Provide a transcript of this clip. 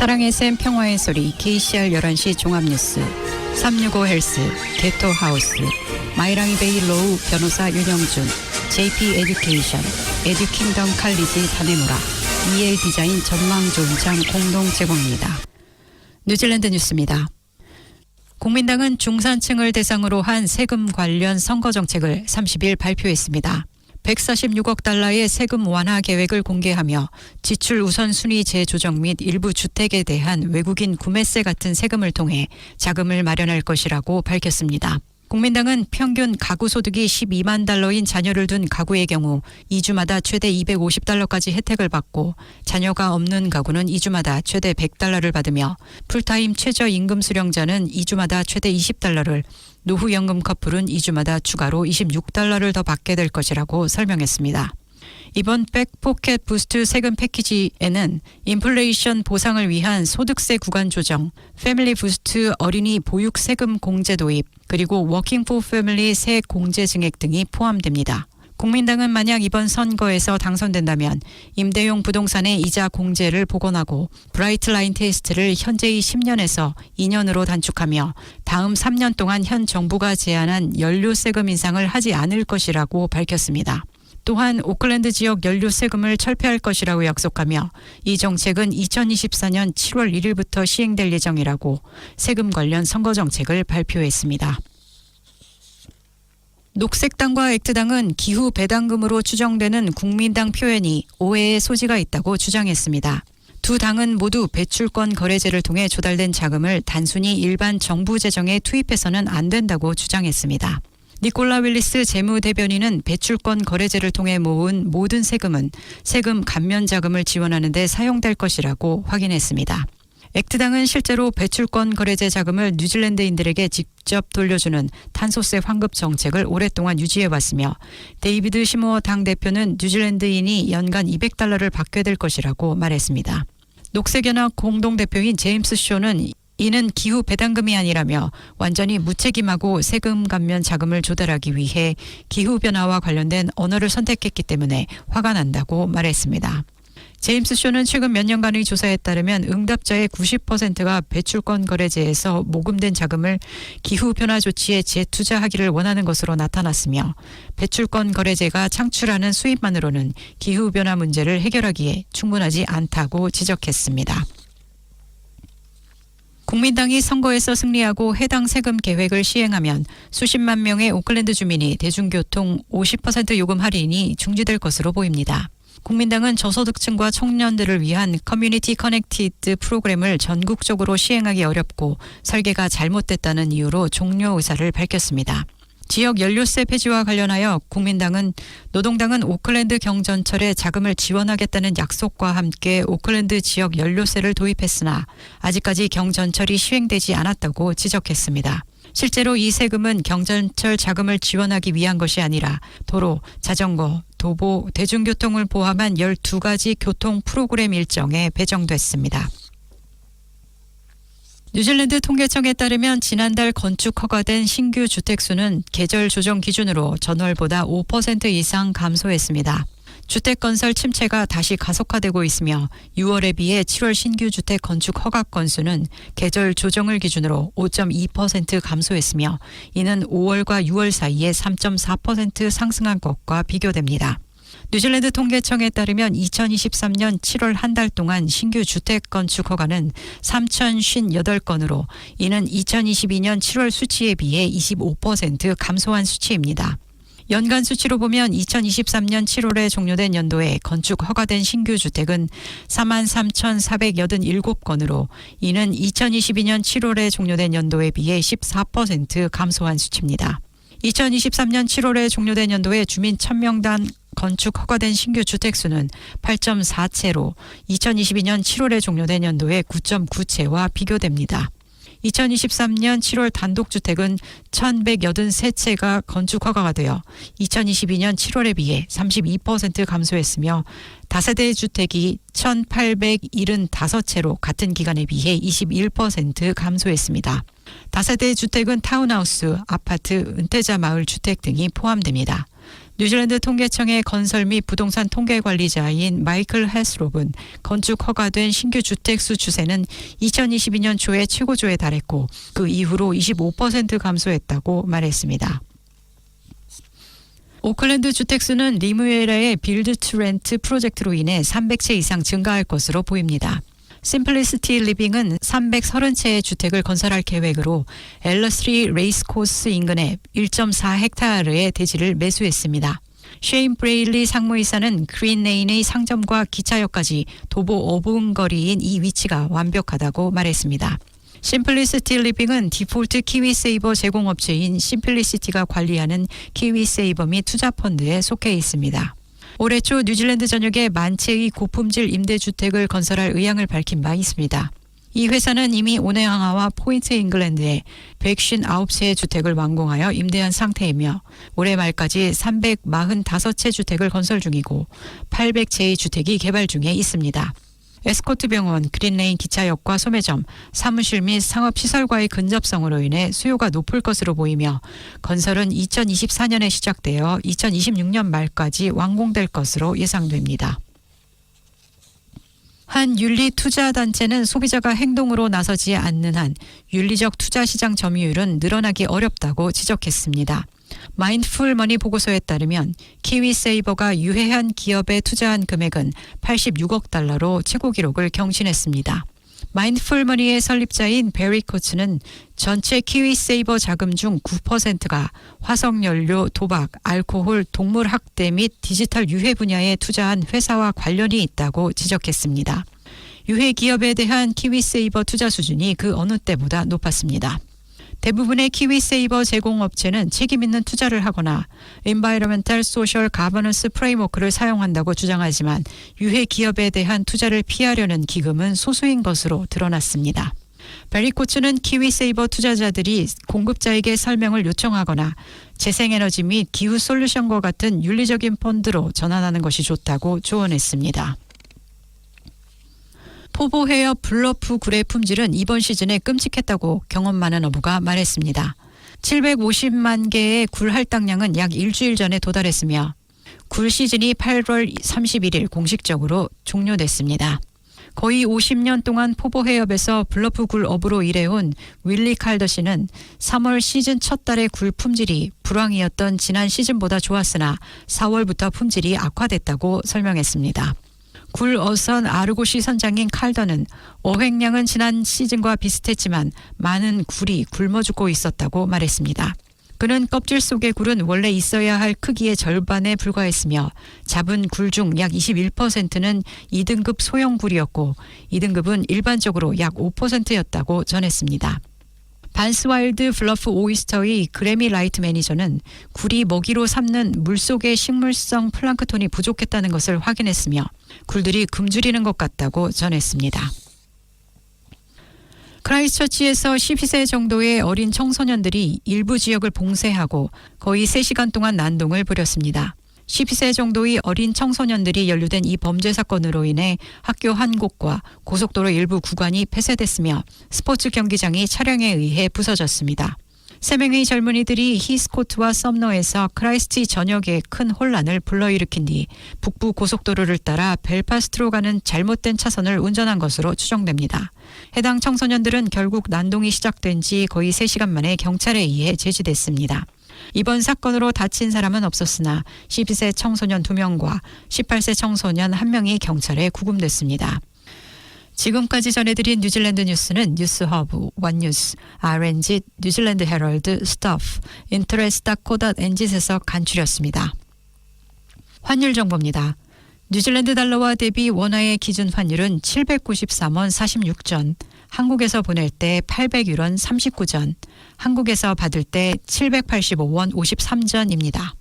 사랑의 샘 평화의 소리 KCR 11시 종합뉴스 365 헬스 게토 하우스 마이랑이 베이 로우 변호사 윤영준 JP 에듀케이션 에듀킹덤 칼리지 다네무라 EL 디자인 전망 좋은 장 공동 제공입니다. 뉴질랜드 뉴스입니다. 국민당은 중산층을 대상으로 한 세금 관련 선거 정책을 30일 발표했습니다. 146억 달러의 세금 완화 계획을 공개하며 지출 우선순위 재조정 및 일부 주택에 대한 외국인 구매세 같은 세금을 통해 자금을 마련할 것이라고 밝혔습니다. 국민당은 평균 가구 소득이 12만 달러인 자녀를 둔 가구의 경우 2주마다 최대 250달러까지 혜택을 받고 자녀가 없는 가구는 2주마다 최대 100달러를 받으며 풀타임 최저 임금 수령자는 2주마다 최대 20달러를 노후연금 커플은 2주마다 추가로 26달러를 더 받게 될 것이라고 설명했습니다. 이번 백포켓 부스트 세금 패키지에는 인플레이션 보상을 위한 소득세 구간 조정, 패밀리 부스트 어린이 보육 세금 공제 도입, 그리고 워킹 포 패밀리 세 공제 증액 등이 포함됩니다. 국민당은 만약 이번 선거에서 당선된다면 임대용 부동산의 이자 공제를 복원하고 브라이트 라인 테스트를 현재의 10년에서 2년으로 단축하며 다음 3년 동안 현 정부가 제안한 연료 세금 인상을 하지 않을 것이라고 밝혔습니다. 또한 오클랜드 지역 연료 세금을 철폐할 것이라고 약속하며 이 정책은 2024년 7월 1일부터 시행될 예정이라고 세금 관련 선거 정책을 발표했습니다. 녹색당과 액트당은 기후 배당금으로 추정되는 국민당 표현이 오해의 소지가 있다고 주장했습니다. 두 당은 모두 배출권 거래제를 통해 조달된 자금을 단순히 일반 정부 재정에 투입해서는 안 된다고 주장했습니다. 니콜라 윌리스 재무대변인은 배출권 거래제를 통해 모은 모든 세금은 세금 감면 자금을 지원하는 데 사용될 것이라고 확인했습니다. 액트당은 실제로 배출권 거래제 자금을 뉴질랜드인들에게 직접 돌려주는 탄소세 환급 정책을 오랫동안 유지해 왔으며 데이비드 시모어 당 대표는 뉴질랜드인이 연간 200달러를 받게 될 것이라고 말했습니다. 녹색연합 공동대표인 제임스 쇼는 이는 기후 배당금이 아니라며 완전히 무책임하고 세금 감면 자금을 조달하기 위해 기후 변화와 관련된 언어를 선택했기 때문에 화가 난다고 말했습니다. 제임스 쇼는 최근 몇 년간의 조사에 따르면 응답자의 90%가 배출권 거래제에서 모금된 자금을 기후 변화 조치에 재투자하기를 원하는 것으로 나타났으며 배출권 거래제가 창출하는 수입만으로는 기후 변화 문제를 해결하기에 충분하지 않다고 지적했습니다. 국민당이 선거에서 승리하고 해당 세금 계획을 시행하면 수십만 명의 오클랜드 주민이 대중교통 50% 요금 할인이 중지될 것으로 보입니다. 국민당은 저소득층과 청년들을 위한 커뮤니티 커넥티드 프로그램을 전국적으로 시행하기 어렵고 설계가 잘못됐다는 이유로 종료 의사를 밝혔습니다. 지역 연료세 폐지와 관련하여 국민당은 노동당은 오클랜드 경전철에 자금을 지원하겠다는 약속과 함께 오클랜드 지역 연료세를 도입했으나 아직까지 경전철이 시행되지 않았다고 지적했습니다. 실제로 이 세금은 경전철 자금을 지원하기 위한 것이 아니라 도로, 자전거, 도보, 대중교통을 포함한 12가지 교통 프로그램 일정에 배정됐습니다. 뉴질랜드 통계청에 따르면 지난달 건축 허가된 신규 주택 수는 계절 조정 기준으로 전월보다 5% 이상 감소했습니다. 주택 건설 침체가 다시 가속화되고 있으며 6월에 비해 7월 신규 주택 건축 허가 건수는 계절 조정을 기준으로 5.2% 감소했으며 이는 5월과 6월 사이에 3.4% 상승한 것과 비교됩니다. 뉴질랜드 통계청에 따르면 2023년 7월 한 달 동안 신규 주택 건축 허가는 3,058건으로 이는 2022년 7월 수치에 비해 25% 감소한 수치입니다. 연간 수치로 보면 2023년 7월에 종료된 연도에 건축 허가된 신규 주택은 43,487건으로 이는 2022년 7월에 종료된 연도에 비해 14% 감소한 수치입니다. 2023년 7월에 종료된 연도에 주민 1000명당 건축 허가된 신규 주택 수는 8.4채로 2022년 7월에 종료된 연도의 9.9채와 비교됩니다. 2023년 7월 단독주택은 1,183채가 건축 허가가 되어 2022년 7월에 비해 32% 감소했으며 다세대 주택이 1,875채로 같은 기간에 비해 21% 감소했습니다. 다세대 주택은 타운하우스, 아파트, 은퇴자 마을 주택 등이 포함됩니다. 뉴질랜드 통계청의 건설 및 부동산 통계 관리자인 마이클 헤스롭은 건축 허가된 신규 주택 수 추세는 2022년 초에 최고조에 달했고 그 이후로 25% 감소했다고 말했습니다. 오클랜드 주택수는 리무에라의 빌드 투 렌트 프로젝트로 인해 300채 이상 증가할 것으로 보입니다. 심플리시티 리빙은 330채의 주택을 건설할 계획으로 엘러스리 레이스코스 인근에 1.4헥타르의 대지를 매수했습니다. 쉐인 브레일리 상무이사는 그린레인의 상점과 기차역까지 도보 5분 거리인 이 위치가 완벽하다고 말했습니다. 심플리시티 리빙은 디폴트 키위세이버 제공업체인 심플리시티가 관리하는 키위세이버 및 투자펀드에 속해 있습니다. 올해 초 뉴질랜드 전역에 만 채의 고품질 임대주택을 건설할 의향을 밝힌 바 있습니다. 이 회사는 이미 오네항아와 포인트 잉글랜드에 159채의 주택을 완공하여 임대한 상태이며 올해 말까지 345채 주택을 건설 중이고 800채의 주택이 개발 중에 있습니다. 에스코트 병원, 그린레인 기차역과 소매점, 사무실 및 상업시설과의 근접성으로 인해 수요가 높을 것으로 보이며 건설은 2024년에 시작되어 2026년 말까지 완공될 것으로 예상됩니다. 한 윤리 투자 단체는 소비자가 행동으로 나서지 않는 한 윤리적 투자 시장 점유율은 늘어나기 어렵다고 지적했습니다. 마인드풀 머니 보고서에 따르면 키위세이버가 유해한 기업에 투자한 금액은 86억 달러로 최고 기록을 경신했습니다. 마인드풀 머니의 설립자인 베리 코츠는 전체 키위세이버 자금 중 9%가 화석연료, 도박, 알코올, 동물 학대 및 디지털 유해 분야에 투자한 회사와 관련이 있다고 지적했습니다. 유해 기업에 대한 키위세이버 투자 수준이 그 어느 때보다 높았습니다. 대부분의 키위세이버 제공업체는 책임 있는 투자를 하거나 Environmental Social Governance Framework를 사용한다고 주장하지만 유해 기업에 대한 투자를 피하려는 기금은 소수인 것으로 드러났습니다. 베리코츠는 키위세이버 투자자들이 공급자에게 설명을 요청하거나 재생에너지 및 기후 솔루션과 같은 윤리적인 펀드로 전환하는 것이 좋다고 조언했습니다. 포보 헤어 블러프 굴의 품질은 이번 시즌에 끔찍했다고 경험 많은 어부가 말했습니다. 750만 개의 굴 할당량은 약 일주일 전에 도달했으며 굴 시즌이 8월 31일 공식적으로 종료됐습니다. 거의 50년 동안 포보 해협에서 블러프 굴 어부로 일해온 윌리 칼더 씨는 3월 시즌 첫 달의 굴 품질이 불황이었던 지난 시즌보다 좋았으나 4월부터 품질이 악화됐다고 설명했습니다. 굴 어선 아르고시 선장인 칼더는 어획량은 지난 시즌과 비슷했지만 많은 굴이 굶어 죽고 있었다고 말했습니다. 그는 껍질 속의 굴은 원래 있어야 할 크기의 절반에 불과했으며 잡은 굴 중 약 21%는 2등급 소형 굴이었고 2등급은 일반적으로 약 5%였다고 전했습니다. 반스와일드 블러프 오이스터의 그래미 라이트 매니저는 굴이 먹이로 삼는 물속의 식물성 플랑크톤이 부족했다는 것을 확인했으며 굴들이 굶주리는 것 같다고 전했습니다. 크라이스처치에서 12세 정도의 어린 청소년들이 일부 지역을 봉쇄하고 거의 3시간 동안 난동을 벌였습니다. 12세 정도의 어린 청소년들이 연루된 이 범죄 사건으로 인해 학교 한 곳과 고속도로 일부 구간이 폐쇄됐으며 스포츠 경기장이 차량에 의해 부서졌습니다. 세 명의 젊은이들이 히스코트와 썸너에서 크라이스티 전역에 큰 혼란을 불러일으킨 뒤 북부 고속도로를 따라 벨파스트로 가는 잘못된 차선을 운전한 것으로 추정됩니다. 해당 청소년들은 결국 난동이 시작된 지 거의 3시간 만에 경찰에 의해 제지됐습니다. 이번 사건으로 다친 사람은 없었으나 12세 청소년 2명과 18세 청소년 1명이 경찰에 구금됐습니다. 지금까지 전해드린 뉴질랜드 뉴스는 뉴스허브, 원뉴스, RNG, 뉴질랜드 헤럴드, 스타프, 인터레스타코닷 엔짓에서 간추렸습니다. 환율 정보입니다. 뉴질랜드 달러와 대비 원화의 기준 환율은 793원 46전, 한국에서 보낼 때 801원 39전, 한국에서 받을 때 785원 53전입니다.